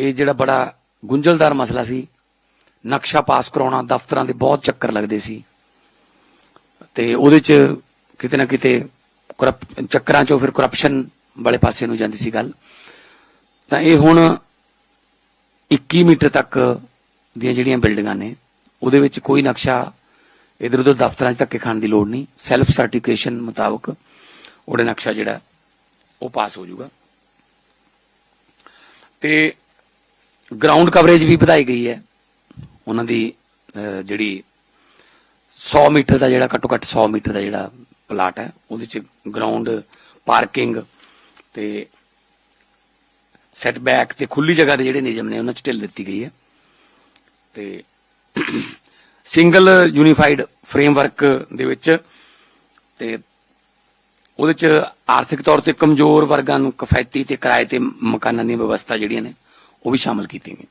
ਇਹ ਜਿਹੜਾ ਬੜਾ ਗੁੰਝਲਦਾਰ ਮਸਲਾ ਸੀ, ਨਕਸ਼ਾ ਪਾਸ ਕਰਾਉਣਾ, ਦਫ਼ਤਰਾਂ ਦੇ ਬਹੁਤ ਚੱਕਰ ਲੱਗਦੇ ਸੀ। ਤੇ ਉਹਦੇ ਚ ਕਿਤੇ ਨਾ ਕਿਤੇ corrupt- ਚੱਕਰਾਂ ਚੋਂ ਫਿਰ ਕਰਪਸ਼ਨ ਵਾਲੇ ਪਾਸੇ ਨੂੰ ਜਾਂਦੀ ਸੀ ਗੱਲ। ਤਾਂ ਇਹ ਹੁਣ 21 ਮੀਟਰ ਤੱਕ ਦੀਆਂ ਜਿਹੜੀਆਂ ਬਿਲਡਿੰਗਾਂ ਨੇ, ਉਹਦੇ ਵਿੱਚ ਕੋਈ ਨਕਸ਼ਾ ਇਧਰ ਉਧਰ ਦਫ਼ਤਰਾਂ 'ਚ ਧੱਕੇ ਖਾਣ ਦੀ ਲੋੜ ਨਹੀਂ। ਸੈਲਫ ਸਰਟੀਫਿਕੇਸ਼ਨ ਮੁਤਾਬਕ ਉਹਦਾ ਨਕਸ਼ਾ ਜਿਹੜਾ, ਉਹ ਪਾਸ ਹੋ ਜਾਊਗਾ। ਤੇ ਗਰਾਊਂਡ ਕਵਰੇਜ ਵੀ ਵਧਾਈ ਗਈ ਹੈ। ਉਹਨਾਂ ਦੀ ਜਿਹੜੀ 100 ਮੀਟਰ ਦਾ ਜਿਹੜਾ, ਘੱਟੋ ਘੱਟ 100 ਮੀਟਰ ਦਾ ਜਿਹੜਾ ਪਲਾਟ ਹੈ, ਉਹਦੇ ਚ ਗਰਾਊਂਡ ਪਾਰਕਿੰਗ ਤੇ ਸੈਟਬੈਕ ਤੇ ਖੁੱਲੀ ਜਗ੍ਹਾ ਦੇ ਜਿਹੜੇ ਨਿਯਮ ਨੇ, ਉਹਨਾਂ ਚ ਢਿੱਲ ਦਿੱਤੀ ਗਈ ਹੈ। ਤੇ ਸਿੰਗਲ ਯੂਨੀਫਾਈਡ ਫਰੇਮਵਰਕ ਦੇ ਵਿੱਚ ਤੇ ਉਹਦੇ ਚ ਆਰਥਿਕ ਤੌਰ ਤੇ ਕਮਜ਼ੋਰ ਵਰਗਾਂ ਨੂੰ ਕਿਫਾਇਤੀ ਤੇ ਕਿਰਾਏ ਤੇ ਮਕਾਨਾਂ ਦੀ ਵਿਵਸਥਾ ਜਿਹੜੀਆਂ ਨੇ ਉਹ ਵੀ ਸ਼ਾਮਲ ਕੀਤੀ ਗਈ